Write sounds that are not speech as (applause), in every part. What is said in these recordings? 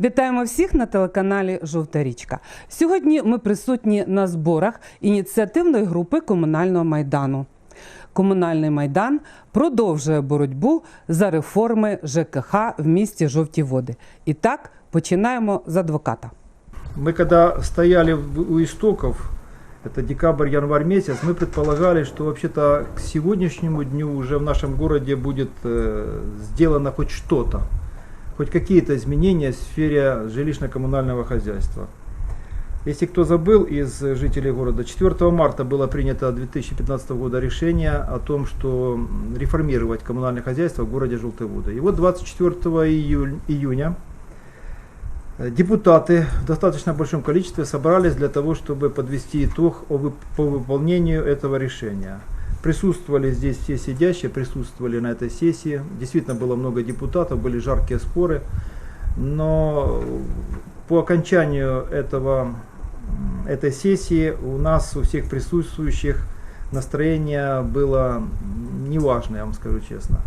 Вітаємо всіх на телеканалі Жовта річка. Сьогодні ми присутні на зборах ініціативної групи комунального майдану. Комунальний майдан продовжує боротьбу за реформи ЖКХ в місті Жовті Води. І так починаємо з адвоката. Мы когда стояли в- у истоков, это декабрь-январь месяц, мы предполагали, что вообще-то к сегодняшнему дню уже в нашем городе будет э, сделано хоть что-то, Хоть какие-то изменения в сфере жилищно-коммунального хозяйства. Если кто забыл из жителей города, 4 марта было принято 2015 года решение о том, что реформировать коммунальное хозяйство в городе Желтые Воды. И вот 24 июль- июня Депутаты в достаточно большом количестве собрались для того, чтобы подвести итог по выполнению этого решения. Присутствовали здесь все сидящие, присутствовали на этой сессии. Действительно было много депутатов, были жаркие споры. Но по окончанию этого, этой сессии у нас, у всех присутствующих, настроение было неважное, я вам скажу честно.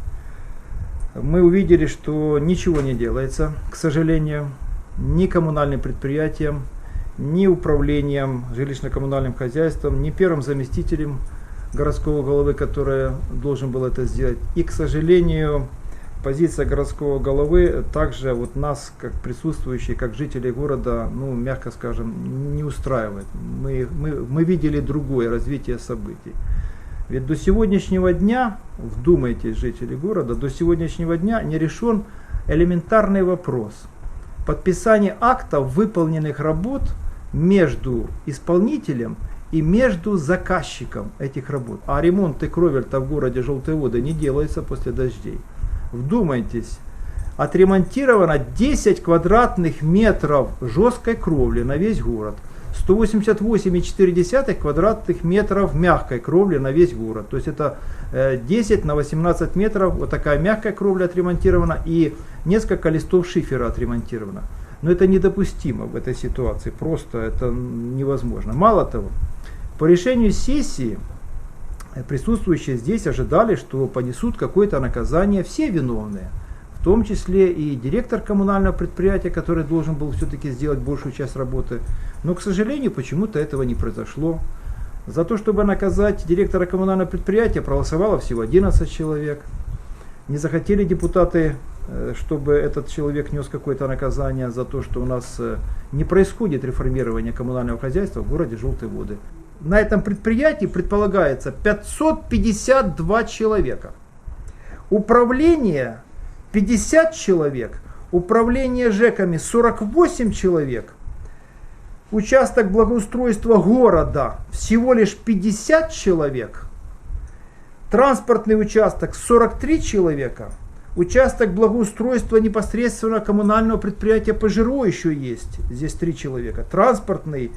Мы увидели, что ничего не делается, к сожалению, ни коммунальным предприятием, ни управлением жилищно-коммунальным хозяйством, ни первым заместителем городского головы, который должен был это сделать. И, к сожалению, позиция городского головы также вот нас, как присутствующие, как жителей города, ну, мягко скажем, не устраивает. Мы, мы, мы видели другое развитие событий. Ведь до сегодняшнего дня, вдумайтесь, жители города, до сегодняшнего дня не решен элементарный вопрос. Подписание актов выполненных работ между исполнителем и между заказчиком этих работ. А ремонты кровельта в городе Желтые воды не делается после дождей. Вдумайтесь, отремонтировано 10 квадратных метров жесткой кровли на весь город. 188,4 квадратных метров мягкой кровли на весь город. То есть это э, 10 на 18 метров, вот такая мягкая кровля отремонтирована и несколько листов шифера отремонтировано. Но это недопустимо в этой ситуации, просто это невозможно. Мало того, по решению сессии э, присутствующие здесь ожидали, что понесут какое-то наказание все виновные, в том числе и директор коммунального предприятия, который должен был все-таки сделать большую часть работы. Но, к сожалению, почему-то этого не произошло. За то, чтобы наказать директора коммунального предприятия, проголосовало всего 11 человек. Не захотели депутаты, э, чтобы этот человек нес какое-то наказание за то, что у нас э, не происходит реформирование коммунального хозяйства в городе Желтые воды. На этом предприятии предполагается 552 человека. Управление 50 человек, управление ЖЭКами 48 человек, участок благоустройства города всего лишь 50 человек, транспортный участок 43 человека, участок благоустройства непосредственно коммунального предприятия Пожиро еще есть, здесь 3 человека, транспортный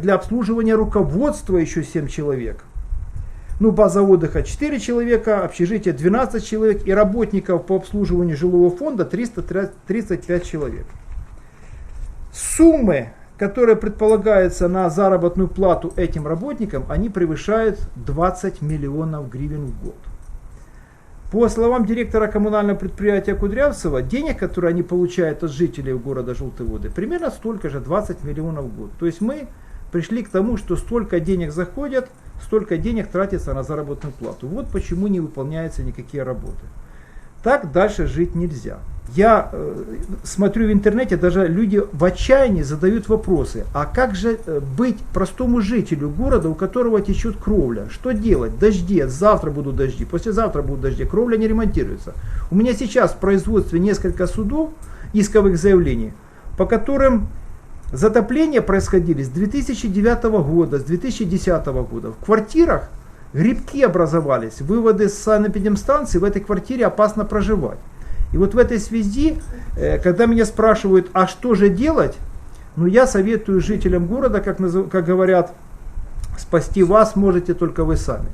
для обслуживания руководства еще 7 человек. Ну, база отдыха 4 человека, общежитие 12 человек и работников по обслуживанию жилого фонда 335 человек. Суммы, которые предполагаются на заработную плату этим работникам, они превышают 20 миллионов гривен в год. По словам директора коммунального предприятия Кудрявцева, денег, которые они получают от жителей города Желтые воды, примерно столько же, 20 миллионов в год. То есть мы пришли к тому, что столько денег заходят, столько денег тратится на заработную плату. Вот почему не выполняются никакие работы. Так дальше жить нельзя. Я э, смотрю в интернете, даже люди в отчаянии задают вопросы, а как же э, быть простому жителю города, у которого течет кровля? Что делать? Дожди, завтра будут дожди, послезавтра будут дожди, кровля не ремонтируется. У меня сейчас в производстве несколько судов, исковых заявлений, по которым затопления происходили с 2009 года, с 2010 года. В квартирах грибки образовались, выводы с санэпидемстанции, в этой квартире опасно проживать. И вот в этой связи, э, когда меня спрашивают, а что же делать, ну я советую жителям города, как, назыв- как говорят, спасти вас можете только вы сами.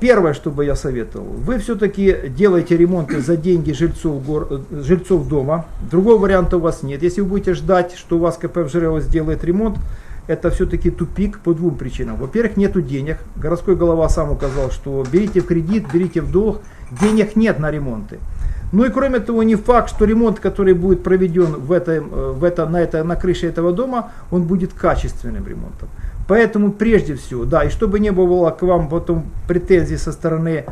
Первое, что бы я советовал, вы все-таки делаете ремонты за деньги жильцов, гор- э, жильцов дома. Другого варианта у вас нет. Если вы будете ждать, что у вас КП в сделает ремонт, это все-таки тупик по двум причинам. Во-первых, нету денег. Городской голова сам указал, что берите в кредит, берите в долг. Денег нет на ремонты. Ну и кроме того, не факт, что ремонт, который будет проведен в этой, э, в это, на, это, на крыше этого дома, он будет качественным ремонтом. Поэтому прежде всего, да, и чтобы не было к вам потом претензий со стороны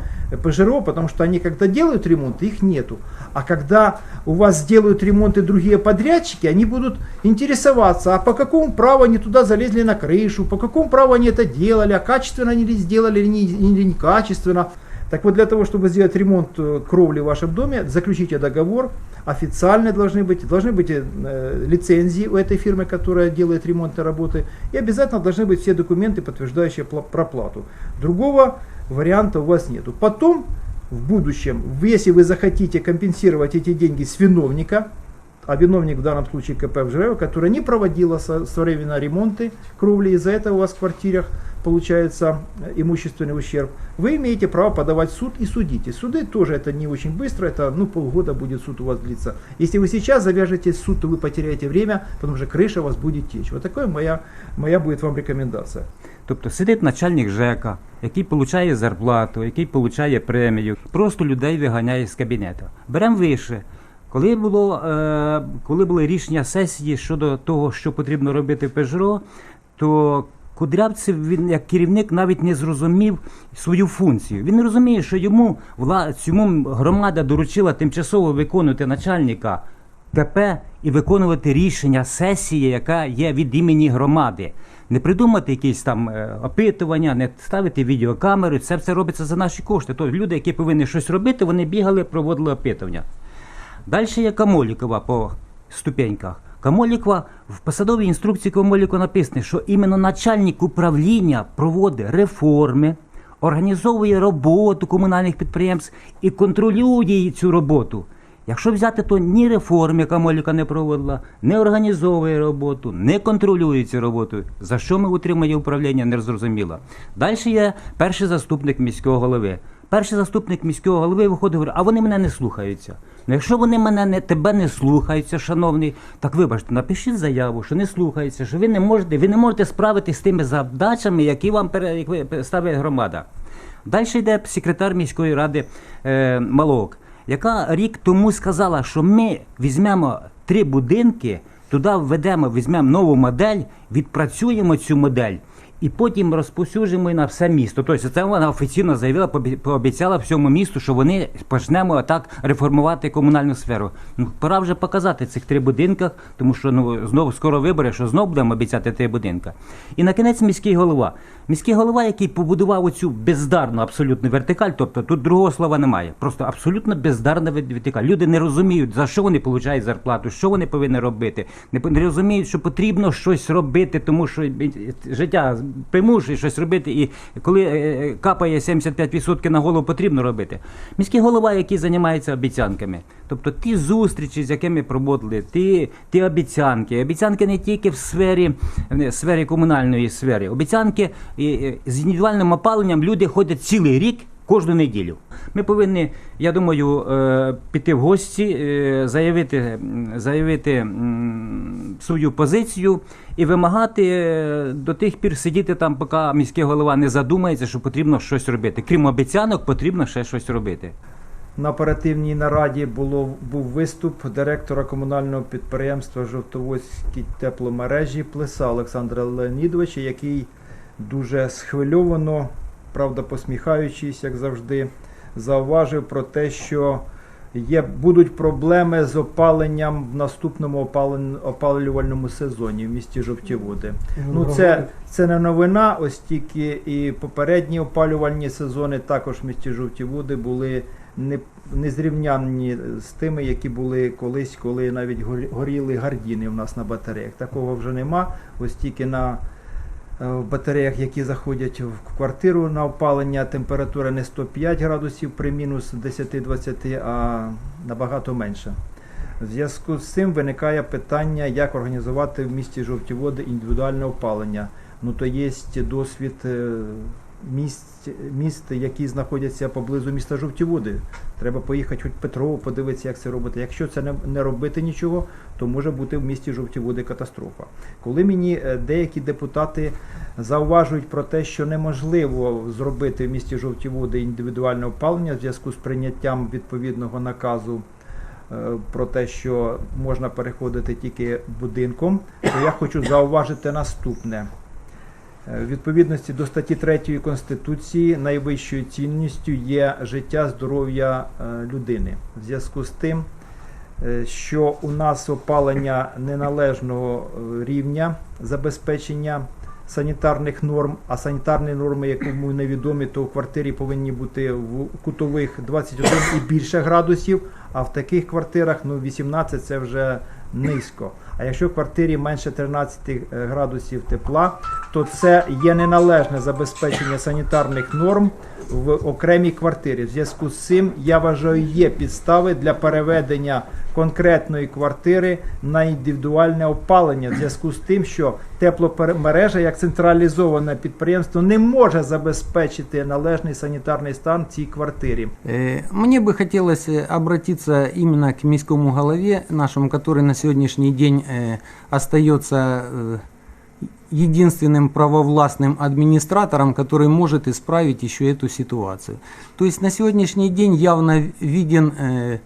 ПЖРО, потому что они когда делают ремонт, их нету. А когда у вас сделают ремонт и другие подрядчики, они будут интересоваться, а по какому праву они туда залезли на крышу, по какому праву они это делали, а качественно они ли сделали или некачественно. Так вот, для того, чтобы сделать ремонт э, кровли в вашем доме, заключите договор, официальные должны быть, должны быть э, лицензии у этой фирмы, которая делает ремонтные работы, и обязательно должны быть все документы, подтверждающие пла- проплату. Другого варианта у вас нету. Потом, в будущем, если вы захотите компенсировать эти деньги с виновника, а виновник в данном случае КП Вжерева, которая не проводила своевременно ремонты кровли, из-за этого у вас в квартирах получается э, имущественный ущерб, вы имеете право подавать в суд и судите. Суды тоже это не очень быстро, это ну полгода будет суд у вас длиться. Если вы сейчас завяжете суд, то вы потеряете время, потому что крыша у вас будет течь. Вот такая моя, моя будет вам рекомендация. Тобто сидить начальник ЖЕКа, який получає зарплату, який получає премію, просто людей виганяє з кабінету. Беремо вище. Коли було, е, коли були рішення сесії щодо того, що потрібно робити в ПЖРО, то Кудрявцев він як керівник навіть не зрозумів свою функцію. Він не розуміє, що йому вла, цьому громада доручила тимчасово виконувати начальника ТП і виконувати рішення сесії, яка є від імені громади. Не придумати якісь там е, опитування, не ставити відеокамеру. Це все робиться за наші кошти. Тобто люди, які повинні щось робити, вони бігали, проводили опитування. Далі є Камолікова по ступеньках. Камолікова в посадовій інструкції Камолікова написано, що іменно начальник управління проводить реформи, організовує роботу комунальних підприємств і контролює цю роботу. Якщо взяти, то ні реформ, яка Моліка не проводила, не організовує роботу, не контролює цю роботу. За що ми утримує управління, не зрозуміло. Далі є перший заступник міського голови. Перший заступник міського голови виходить говорить, а вони мене не слухаються. Ну якщо вони мене не тебе не слухаються, шановний, так вибачте, напишіть заяву, що не слухаються, що ви не можете, ви не можете справитися з тими задачами, які вам ставить громада. Далі йде секретар міської ради е, Малок, яка рік тому сказала, що ми візьмемо три будинки, туди введемо, візьмемо нову модель, відпрацюємо цю модель. І потім розповсюджуємо на все місто. Тобто це вона офіційно заявила, пообі- пообіцяла всьому місту, що вони почнемо так реформувати комунальну сферу. Ну пора вже показати цих три будинках, тому що ну знову скоро вибори, що знову будемо обіцяти три будинка. І на кінець міський голова. Міський голова, який побудував оцю бездарну абсолютну вертикаль, тобто тут другого слова немає. Просто абсолютно бездарна вер- вертикаль. Люди не розуміють, за що вони отримують зарплату, що вони повинні робити. Не, розуміють, що потрібно щось робити, тому що е, життя примушує щось робити. І коли е, е, капає 75% на голову, потрібно робити. Міський голова, який займається обіцянками. Тобто ті зустрічі, з якими проводили, ті, ті обіцянки. Обіцянки не тільки в сфері, в сфері комунальної сфери. Обіцянки з індивідуальним опаленням люди ходять цілий рік. Кожну неділю ми повинні, я думаю, е, піти в гості, е, заявити, заявити свою позицію і вимагати е, до тих пір сидіти там, поки міський голова не задумається, що потрібно щось робити. Крім обіцянок, потрібно ще щось робити. На оперативній нараді було, був виступ директора комунального підприємства Жовтоводські тепломережі Плеса Олександра Леонідовича, який дуже схвильовано, правда посміхаючись, як завжди, зауважив про те, що є, будуть проблеми з опаленням в наступному опалювальному сезоні в місті Жовтіводи. Ну, це, це не новина, ось тільки і попередні опалювальні сезони також в місті Жовті Води були не, незрівнянні з тими, які були колись, коли навіть горіли гардіни у нас на батареях. Такого вже нема. Ось тільки на в батареях, які заходять в квартиру на опалення, температура не 105 градусів при мінус 10-20, а набагато менше. В зв'язку з цим виникає питання, як організувати в місті Жовті Води індивідуальне опалення. Ну то є досвід місць, міст, які знаходяться поблизу міста Жовті Води. Треба поїхати хоч Петрово, подивитися, як це робити. Якщо це не, не робити нічого, то може бути в місті Жовті Води катастрофа. Коли мені е, деякі депутати зауважують про те, що неможливо зробити в місті Жовті Води індивідуальне опалення в зв'язку з прийняттям відповідного наказу е, про те, що можна переходити тільки будинком, то я хочу зауважити наступне. Е, В відповідності до статті 3 Конституції найвищою цінністю є життя, здоров'я е, людини. В зв'язку з тим, е, що у нас опалення неналежного е, рівня забезпечення санітарних норм, а санітарні норми, якому невідомі, то в квартирі повинні бути в кутових 21 і більше градусів, а в таких квартирах ну, 18 це вже низько. А якщо в квартирі менше 13 градусів тепла, то це є неналежне забезпечення санітарних норм в окремій квартирі. В зв'язку з цим я вважаю, є підстави для переведення конкретної квартири на індивідуальне опалення. В зв'язку з тим, що тепломережа як централізоване підприємство не може забезпечити належний санітарний стан цій квартирі. Э, Мне бы хотелось э, обратиться именно к міському голове нашему, который на сегодняшний день э, остается э, единственным правовластным администратором, который может исправить еще эту ситуацию. То есть на сегодняшний день явно виден э,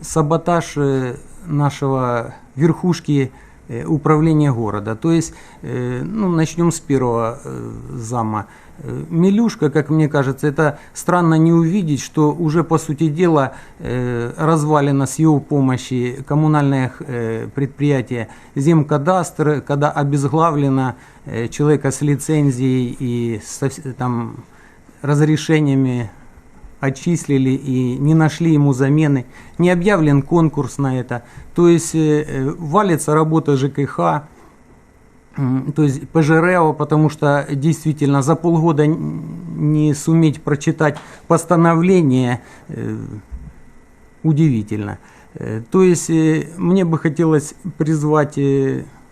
саботаж э, нашего верхушки э, управления города. То есть, э, ну, начнем с первого э, зама. Э, Милюшка, как мне кажется, это странно не увидеть, что уже по сути дела э, развалено с его помощи коммунальное э, предприятие Земкадастр, когда обезглавлено э, человека с лицензией и со вс- там разрешениями отчислили и не нашли ему замены, не объявлен конкурс на это. То есть э, э, валится работа ЖКХ, то есть ПЖРЭО, потому что действительно за полгода не суметь прочитать постановление э, удивительно. То есть мне бы хотелось призвать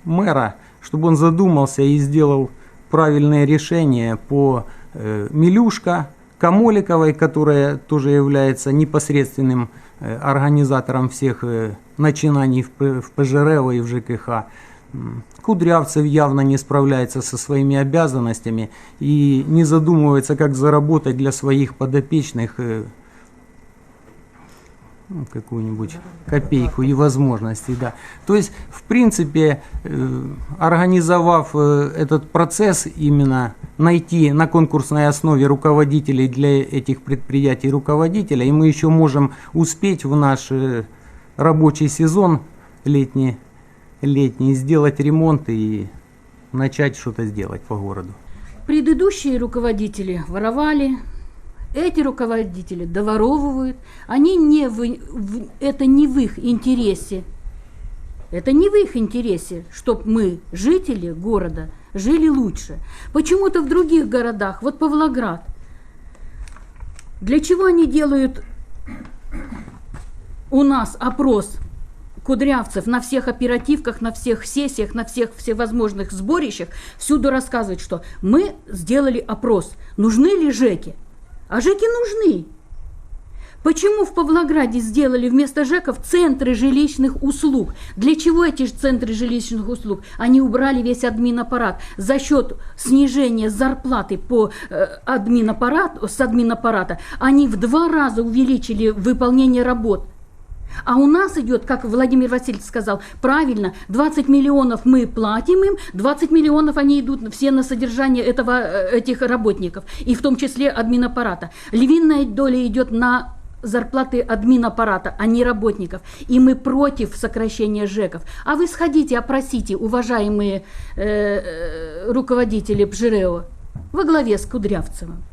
мэра, чтобы он задумался и сделал правильное решение по Милюшка, Камоликовой, которая тоже является непосредственным э, организатором всех э, начинаний в П- в ПЖРЭО и в ЖКХ. М, Кудрявцев явно не справляется со своими обязанностями и не задумывается, как заработать для своих подопечных э, ну, какую-нибудь копейку и возможности, да. То есть, в принципе, э, организовав э, этот процесс, именно найти на конкурсной основе руководителей для этих предприятий руководителя, и мы еще можем успеть в наш э, рабочий сезон летний, летний сделать ремонт и начать что-то сделать по городу. Предыдущие руководители воровали, эти руководители доворовывают. Они не в, в- это не в их интересе. Это не в их интересе, чтобы мы, жители города, жили лучше. Почему-то в других городах, вот Павлоград, для чего они делают у нас опрос Кудрявцев на всех оперативках, на всех сессиях, на всех всевозможных сборищах всюду рассказывает, что мы сделали опрос, нужны ли ЖЭКи. А ЖЭКи нужны. Почему в Павлограде сделали вместо ЖЭКов центры жилищных услуг? Для чего эти центры жилищных услуг? Они убрали весь админаппарат. За счет снижения зарплаты по э, админаппарату, с админаппарата они в два раза увеличили выполнение работ. А у нас идет, как Владимир Васильевич сказал, правильно, 20 миллионов мы платим им, 20 миллионов они идут все на содержание этого, э, этих работников, и в том числе админаппарата. Львиная доля идет на зарплаты админаппарата, а не работников. И мы против сокращения ЖЭКов. А вы сходите, опросите, уважаемые э, э, руководители ПЖРЭО во главе с Кудрявцевым.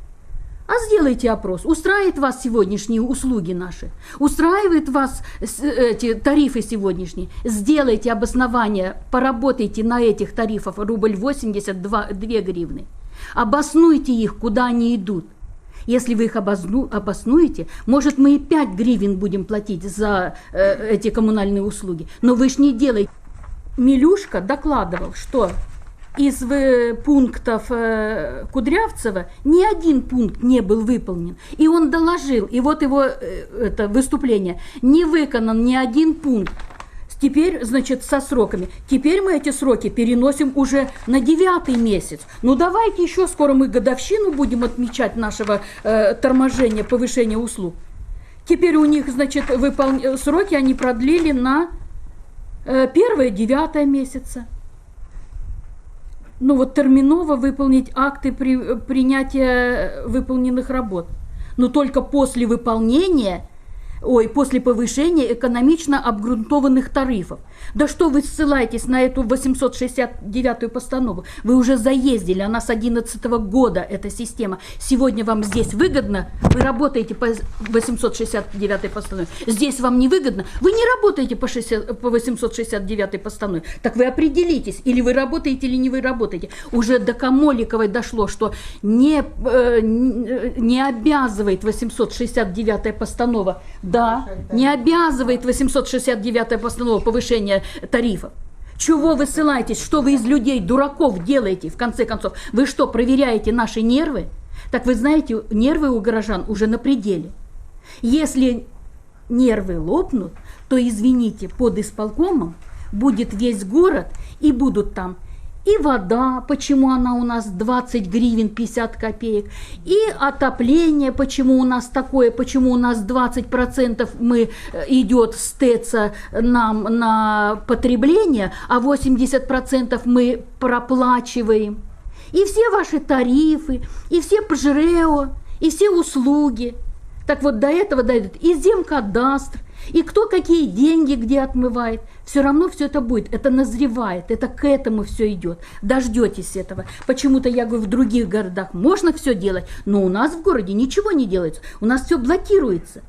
А сделайте опрос. Устраивает вас сегодняшние услуги наши? Устраивает вас эти тарифы сегодняшние? Сделайте обоснование, поработайте на этих тарифах рубль 82 2 гривны. Обоснуйте их, куда они идут. Если вы их обозну- обоснуете, может мы и 5 гривен будем платить за э, эти коммунальные услуги. Но вы ж не делаете. Милюшка докладывал, что из э, пунктов э, Кудрявцева ни один пункт не был выполнен. И он доложил, и вот его э, это выступление, не выполнен ни один пункт. Теперь, значит, со сроками. Теперь мы эти сроки переносим уже на девятый месяц. Ну давайте еще скоро мы годовщину будем отмечать нашего э, торможения, повышения услуг. Теперь у них, значит, выпол... сроки они продлили на э, первое, девятое месяца. Ну вот терминово выполнить акты при, э, принятия э, выполненных работ. Но только после выполнения, ой, после повышения экономично обгрунтованных тарифов. Да что вы ссылаетесь на эту 869-ю постанову? Вы уже заездили, она с 11 года, эта система. Сегодня вам здесь выгодно, вы работаете по 869 постанове. Здесь вам не выгодно, вы не работаете по, 60 по 869 постанове. Так вы определитесь, или вы работаете, или не вы работаете. Уже до Камоликовой дошло, что не, э, не обязывает 869 постанова, да, не обязывает 869 постанова повышения тарифов. Чего вы ссылаетесь? Что вы из людей, дураков делаете, в конце концов? Вы что, проверяете наши нервы? Так вы знаете, нервы у горожан уже на пределе. Если нервы лопнут, то, извините, под исполкомом будет весь город, и будут там и вода, почему она у нас 20 гривен 50 копеек, и отопление, почему у нас такое, почему у нас 20% мы э, идет с ТЭЦа нам на потребление, а 80% мы проплачиваем. И все ваши тарифы, и все ПЖРЭО, и все услуги. Так вот до этого дойдет и земкадастр, и кто какие деньги где отмывает. Все равно все это будет, это назревает, это к этому все идет. Дождетесь этого. Почему-то я говорю, в других городах можно все делать, но у нас в городе ничего не делается. У нас все блокируется.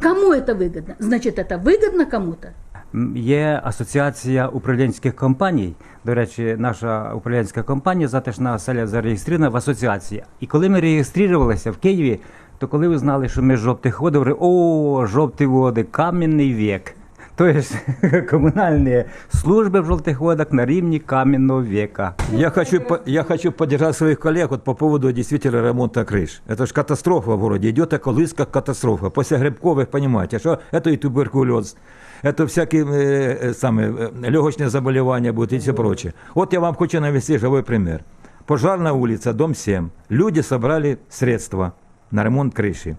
Кому это выгодно? Значит, это выгодно кому-то. М, Є асоціація управлінських компаній. До речі, наша управлінська компанія затишна оселя зареєстрована в асоціації. І коли ми реєструвалися в Києві, то коли ви знали, що ми з жовтих водів, говорили, о, жовті води, кам'яний вік. Тобто (laughs) комунальні служби в жовтих водах на рівні кам'яного віка. Я хочу, по- я хочу поддержать своих коллег вот по поводу действительно ремонта крыш. Это же катастрофа в городе, идет экологическая катастрофа. После грибковых, понимаете, что это и туберкулез, это всякие э, э, самые, э, легочные заболевания будут и все прочее. Вот я вам хочу навести живой пример. Пожарная улица, дом 7. Люди собрали средства на ремонт крыши.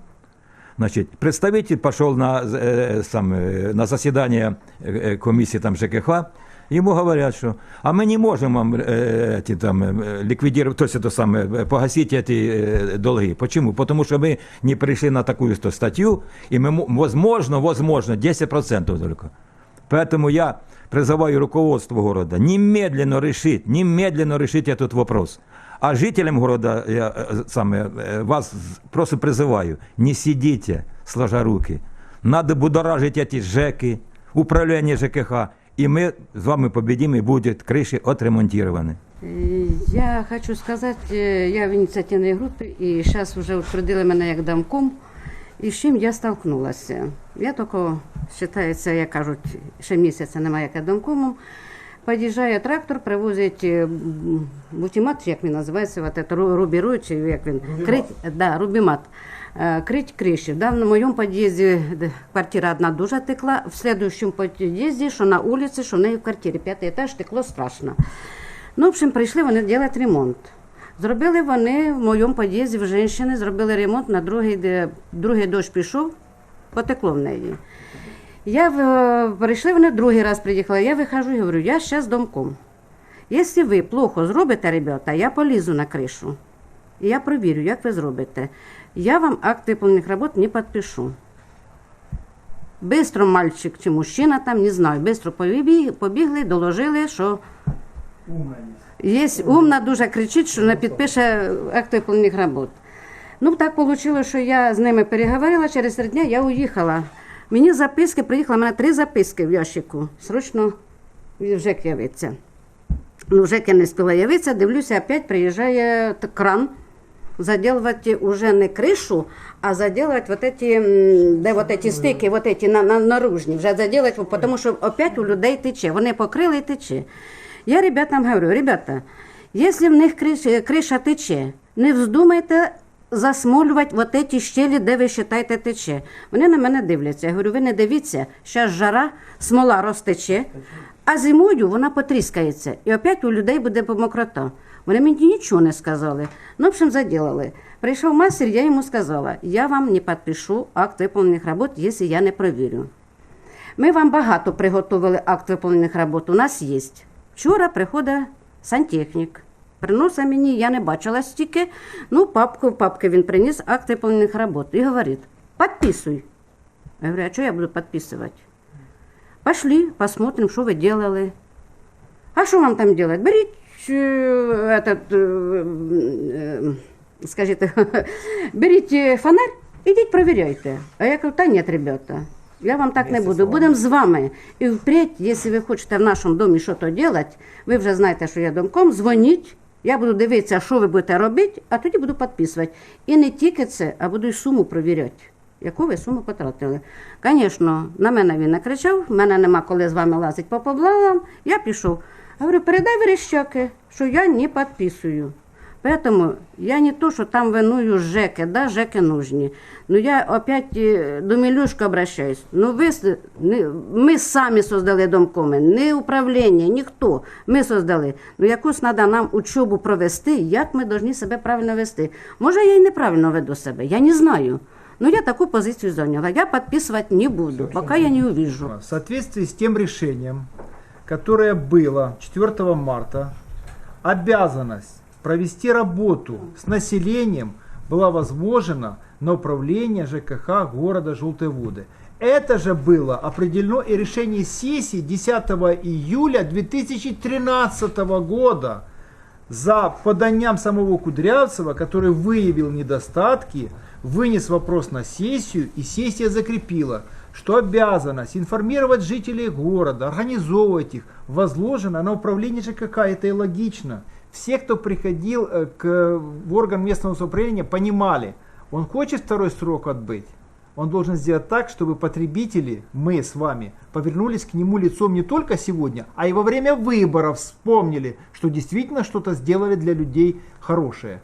Значит, представитель пошел на, э, сам, э, на заседание э, комиссии там ЖКХ, ему говорят, что а мы не можем вам э, эти, там, э, ликвидировать, то есть это самое, э, погасить эти э, долги. Почему? Потому что мы не пришли на такую что, статью, и мы, мо- возможно, возможно, 10% только. Поэтому я призываю руководство города немедленно решить, немедленно решить этот вопрос. А жителям города я э, саме, э, вас просто призываю, не сидите сложа руки. Надо будоражить эти ЖЭКи, управление ЖКХ, и мы с вами победим, и будет крыши отремонтированы. Е, Я хочу сказати, е, я в ініціативній групі і зараз вже утвердили мене як домком. І з чим я столкнулася? Я тільки, вважається, як кажуть, ще місяця немає як я домкомом. Під'їжджає трактор, привозить е, бутімат, як він називається, от це, ру- чи як він? Крить, да, рубімат. Е, Крить криші. Да, на моєму під'їзді квартира одна дуже текла, в слідуючому під'їзді, що на вулиці, що в неї в квартирі, п'ятий етаж, текло страшно. Ну, в общем, прийшли вони робити ремонт. Зробили вони в моєму під'їзді в жінки, зробили ремонт на другий, де другий дощ пішов, потекло в неї. Я в- прийшли вони другий раз приїхали, я виходжу і говорю, я зараз домком. Якщо ви плохо зробите, ребята, я полізу на кришу. І я провірю, як ви зробите. Я вам акт виповнених робот не підпишу. Бистро мальчик чи мужчина там, не знаю, бистро побіг, побігли, доложили, що Є умна дуже кричить, що не підпише акт виповнених робот. Ну, так вийшло, що я з ними переговорила, через три дні я уїхала. Мені записки, приїхала, у мене три записки в ящику. Срочно в ЖЕК явиться. Ну, в ЖЕК я не спіла явитися, дивлюся, опять приїжджає т- кран заделывать уже не кришу, а заделывать вот эти, м, де вот эти стики, вот эти на, на, наружні, вже заделать, тому що опять у людей тече. Вони покрили і тече. Я ребятам говорю, ребята, Якщо в них криша, криша тече, не вздумайте засмолювати вот эти щелі, де ви вважаєте тече. Вони на мене дивляться. Я говорю, ви не дивіться, зараз жара, смола розтече, а зимою вона потріскається. І опять у людей буде мокрота. Вони мені нічого не сказали. Ну, в общем, заділили. Прийшов мастер, я йому сказала, я вам не підпишу акт виповнених робот, якщо я не провірю. Ми вам багато приготували акт виповнених робот. У нас є. Вчора приходить сантехнік. Приносить мені, я не бачила стільки. Ну, папку, папки він приніс акт виповнених робот і говорить: підписуй. Я говорю, а що я буду підписувати? Пошли, посмотрим, що ви делали. А що вам там делать? Беріть е, этот, е, е, скажіть, (laughs) беріть фонарь, ідіть провіряйте. А я кажу, та ні, ребята, я вам так не буду. Будемо з вами. І впредь, якщо ви хочете в нашому домі щось робити, ви вже знаєте, що я домком, дзвоніть. Я буду дивитися, що ви будете робити, а тоді буду підписувати. І не тільки це, а буду і суму перевіряти, Яку ви суму потратили? Звісно, на мене він накричав, в мене нема коли з вами лазити по поблалам. Я пішов. Говорю, передай Верещаки, що я не підписую. Поэтому я не то, что там виную ЖЕКи, да, ЖЕКи нужні. Но я опять е, до Мілюшка обращаюсь. Ну ви, ми самі создали домкоми, не управління, ніхто. Ми создали. Ну якусь треба нам учобу провести, як ми повинні себе правильно вести. Може, я і неправильно веду себе, я не знаю. Ну я таку позицію зайняла. Я підписувати не буду, поки я не увижу. В соответствии с тем решением, которое было 4 марта, обязанность провести работу с населением была возможена на управление ЖКХ города Желтые Воды. Это же было определено и решение сессии 10 июля 2013 года за поданием самого Кудрявцева, который выявил недостатки, вынес вопрос на сессию, и сессия закрепила, что обязанность информировать жителей города, организовывать их, возложена на управление ЖКХ. Это и логично. Все, кто приходил э, к, в орган местного самоуправления, понимали, он хочет второй срок отбыть, он должен сделать так, чтобы потребители, мы с вами, повернулись к нему лицом не только сегодня, а и во время выборов вспомнили, что действительно что-то сделали для людей хорошее.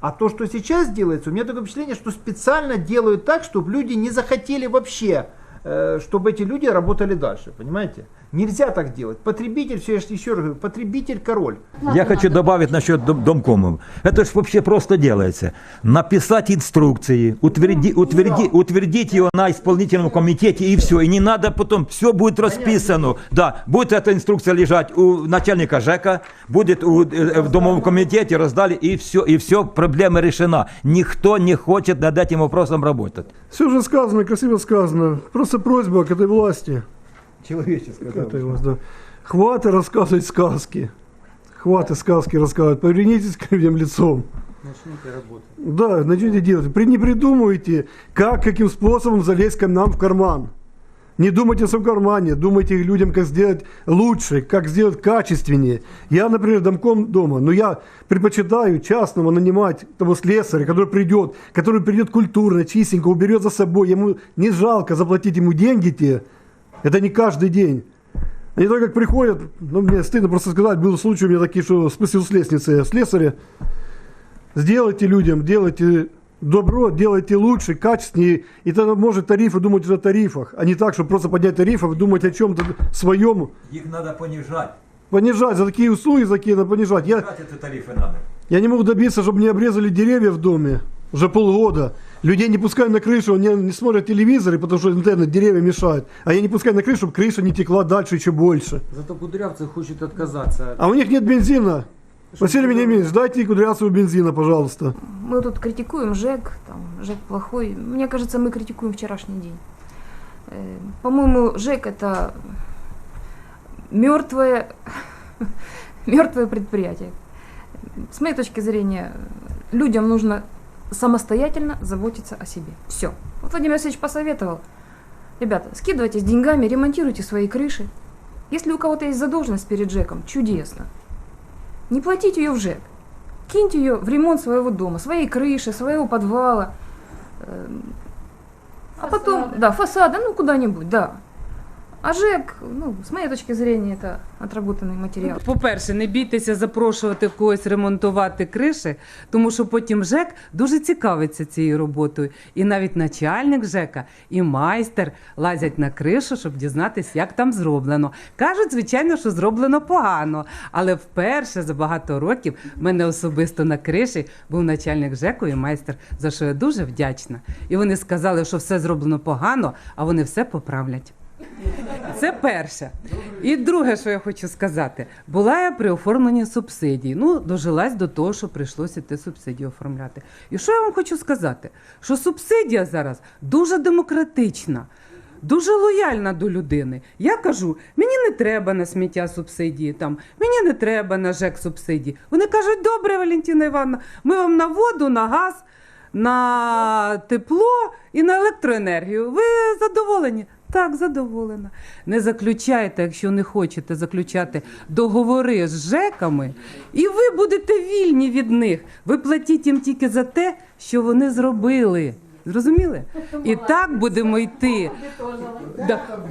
А то, что сейчас делается, у меня такое впечатление, что специально делают так, чтобы люди не захотели вообще, э, чтобы эти люди работали дальше, понимаете? Нельзя так делать. Потребитель, все, еще раз говорю, потребитель король. Я хочу добавить насчет дом- домкомов. Это же вообще просто делается. Написать инструкции, утверди, утверди, утвердить ее на исполнительном комитете и все. И не надо потом, все будет расписано. Да, будет эта инструкция лежать у начальника ЖЭКа, будет у, э, в домовом комитете, раздали, и все, и все, проблема решена. Никто не хочет над этим вопросом работать. Все же сказано, красиво сказано. Просто просьба к этой власти. Человеческое. Этой власти, да. Хватит рассказывать сказки. Хватит сказки рассказывать. Повернитесь к людям лицом. Начните работать. Да, начните делать. При- Не придумывайте, как, каким способом залезть к нам в карман. Не думайте о своем кармане, думайте людям, как сделать лучше, как сделать качественнее. Я, например, домком дома, но я предпочитаю частного нанимать того слесаря, который придет, который придет культурно, чистенько, уберет за собой. Ему не жалко заплатить ему деньги те. Это не каждый день. Они только как приходят, ну мне стыдно просто сказать, был случай у меня такие, что спустил с лестницы слесаря, Сделайте людям, делайте добро, делайте лучше, качественнее, и тогда может тарифы думать уже о тарифах, а не так, чтобы просто поднять тарифы, думать о чем-то своем, Их надо понижать. понижать за такие услуги, за какие надо понижать. Я, эти тарифы надо. я не могу добиться, чтобы не обрезали деревья в доме уже полгода. Людей не пускаю на крышу, они не смотрят телевизоры, потому что интернет деревья мешают. А я не пускаю на крышу, чтобы крыша не текла дальше еще больше. Зато Кудрявцев хочет отказаться. А у них нет бензина. Василий Вениаминович, дайте Кудрявцеву бензина, пожалуйста. Мы тут критикуем ЖЭК, там, ЖЭК плохой. Мне кажется, мы критикуем вчерашний день. Э, По-моему, ЖЭК это мертвое, (laughs) мертвое предприятие. С моей точки зрения, людям нужно самостоятельно заботиться о себе. Все. Вот Владимир Васильевич посоветовал. Ребята, скидывайтесь деньгами, ремонтируйте свои крыши. Если у кого-то есть задолженность перед ЖЭКом, чудесно. Не платите ее в ЖЭК. Киньте ее в ремонт своего дома, своей крыши, своего подвала. Эм, А потом, да, фасада, ну куда-нибудь, да. А ЖЭК, ну, с моей точки зрения, это отработанный материал. По-перше, не бійтеся запрошувати когось ремонтувати криші, тому що потім ЖЕК дуже цікавиться цією роботою. І навіть начальник ЖЕКа і майстер лазять на кришу, щоб дізнатися, як там зроблено. Кажуть, звичайно, що зроблено погано. Але вперше за багато років в мене особисто на криші був начальник ЖЕКу і майстер, за що я дуже вдячна. І вони сказали, що все зроблено погано, а вони все поправлять. Це перше. І друге, що я хочу сказати, була я при оформленні субсидій. Ну, дожилась до того, що прийшлося ті субсидії оформляти. І що я вам хочу сказати? Що субсидія зараз дуже демократична. Дуже лояльна до людини. Я кажу, мені не треба на сміття субсидії, там, мені не треба на ЖЕК субсидії. Вони кажуть, добре, Валентина Івановна, ми вам на воду, на газ, на тепло і на електроенергію. Ви задоволені? Так, задоволена. Не заключайте, якщо не хочете заключати договори з ЖЕКами, і ви будете вільні від них. Ви платіть їм тільки за те, що вони зробили. Зрозуміли? І так будемо йти.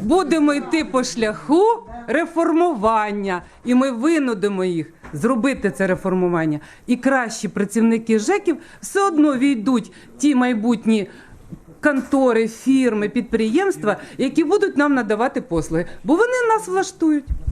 Будемо йти по шляху реформування, і ми винудимо їх зробити це реформування. І кращі працівники ЖЕКів все одно війдуть ті майбутні контори, фірми, підприємства, які будуть нам надавати послуги, бо вони нас влаштують.